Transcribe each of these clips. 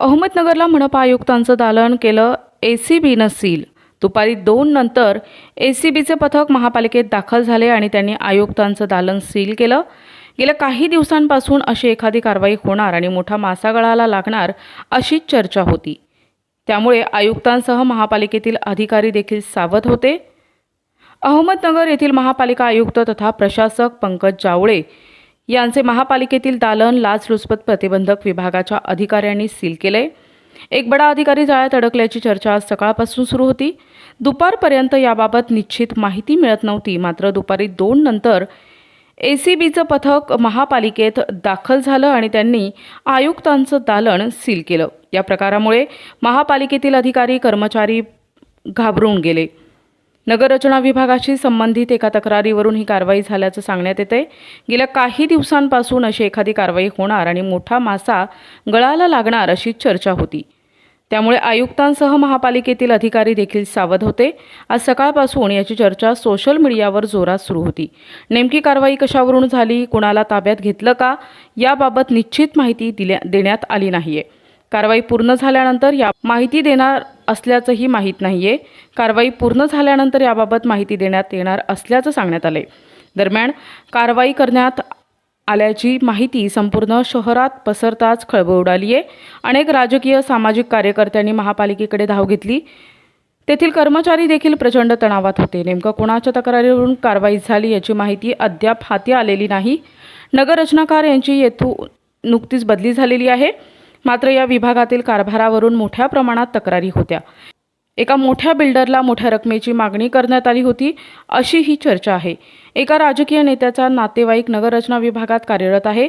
अहमदनगरला मनपा आयुक्तांचं दालन केलं ए सी बीनं सील. दुपारी दोन नंतर ए सी बीचे पथक महापालिकेत दाखल झाले आणि त्यांनी आयुक्तांचं दालन सील केलं. गेल्या काही दिवसांपासून अशी एखादी कारवाई होणार आणि मोठा मासागळाला लागणार अशीच चर्चा होती. त्यामुळे आयुक्तांसह महापालिकेतील अधिकारी देखील सावध होते. अहमदनगर येथील महापालिका आयुक्त तथा प्रशासक पंकज जावळे यांचे महापालिकेतील दालन लाचलुचपत प्रतिबंधक विभागाच्या अधिकाऱ्यांनी सील केले. एक बडा अधिकारी जाळ्यात अडकल्याची चर्चा आज सकाळपासून सुरू होती. दुपारपर्यंत याबाबत निश्चित माहिती मिळत नव्हती मात्र दुपारी दोन नंतर ए सी बीचं पथक महापालिकेत दाखल झालं आणि त्यांनी आयुक्तांचं दालन सील केलं. या प्रकारामुळे महापालिकेतील अधिकारी कर्मचारी घाबरून गेले. नगररचना विभागाशी संबंधित एका तक्रारीवरून ही कारवाई झाल्याचं सांगण्यात येते गेल्या काही दिवसांपासून अशी एखादी कारवाई होणार आणि मोठा मासा गळाला लागणार अशी चर्चा होती. त्यामुळे आयुक्तांसह महापालिकेतील अधिकारी देखील सावध होते. आज सकाळपासून याची चर्चा सोशल मीडियावर जोरात सुरू होती. नेमकी कारवाई कशावरून झाली? कुणाला ताब्यात घेतलं का? याबाबत निश्चित माहिती दिल्या देण्यात आली नाहीये. कारवाई पूर्ण झाल्यानंतर या माहिती देणार असल्याचंही माहीत नाही आहे कारवाई पूर्ण झाल्यानंतर याबाबत माहिती देण्यात येणार असल्याचं सांगण्यात आलंय. दरम्यान कारवाई करण्यात आल्याची माहिती संपूर्ण शहरात पसरताच खळबळ उडाली आहे अनेक राजकीय सामाजिक कार्यकर्त्यांनी महापालिकेकडे धाव घेतली. तेथील कर्मचारी देखील प्रचंड तणावात होते. नेमकं कोणाच्या तक्रारीवरून कारवाई झाली याची माहिती अद्याप हाती आलेली नाही. नगररचनाकार यांची येथून नुकतीच बदली झालेली आहे. मात्र या विभागातील कारभारावरून मोठ्या प्रमाणात तक्रारी होत्या. एका मोठ्या बिल्डरला मोठ्या रकमेची मागणी करण्यात आली होती अशी ही चर्चा आहे. एका राजकीय नेत्याचा नातेवाईक नगररचना विभागात कार्यरत आहे.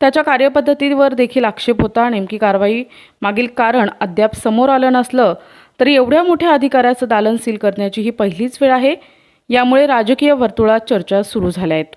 त्याच्या कार्यपद्धतीवर देखील आक्षेप होता. नेमकी कारवाई मागील कारण अद्याप समोर आलं नसलं तरी एवढ्या मोठ्या अधिकाऱ्याचं दालन सील करण्याची ही पहिलीच वेळ आहे. यामुळे राजकीय वर्तुळात चर्चा सुरू झाल्या आहेत.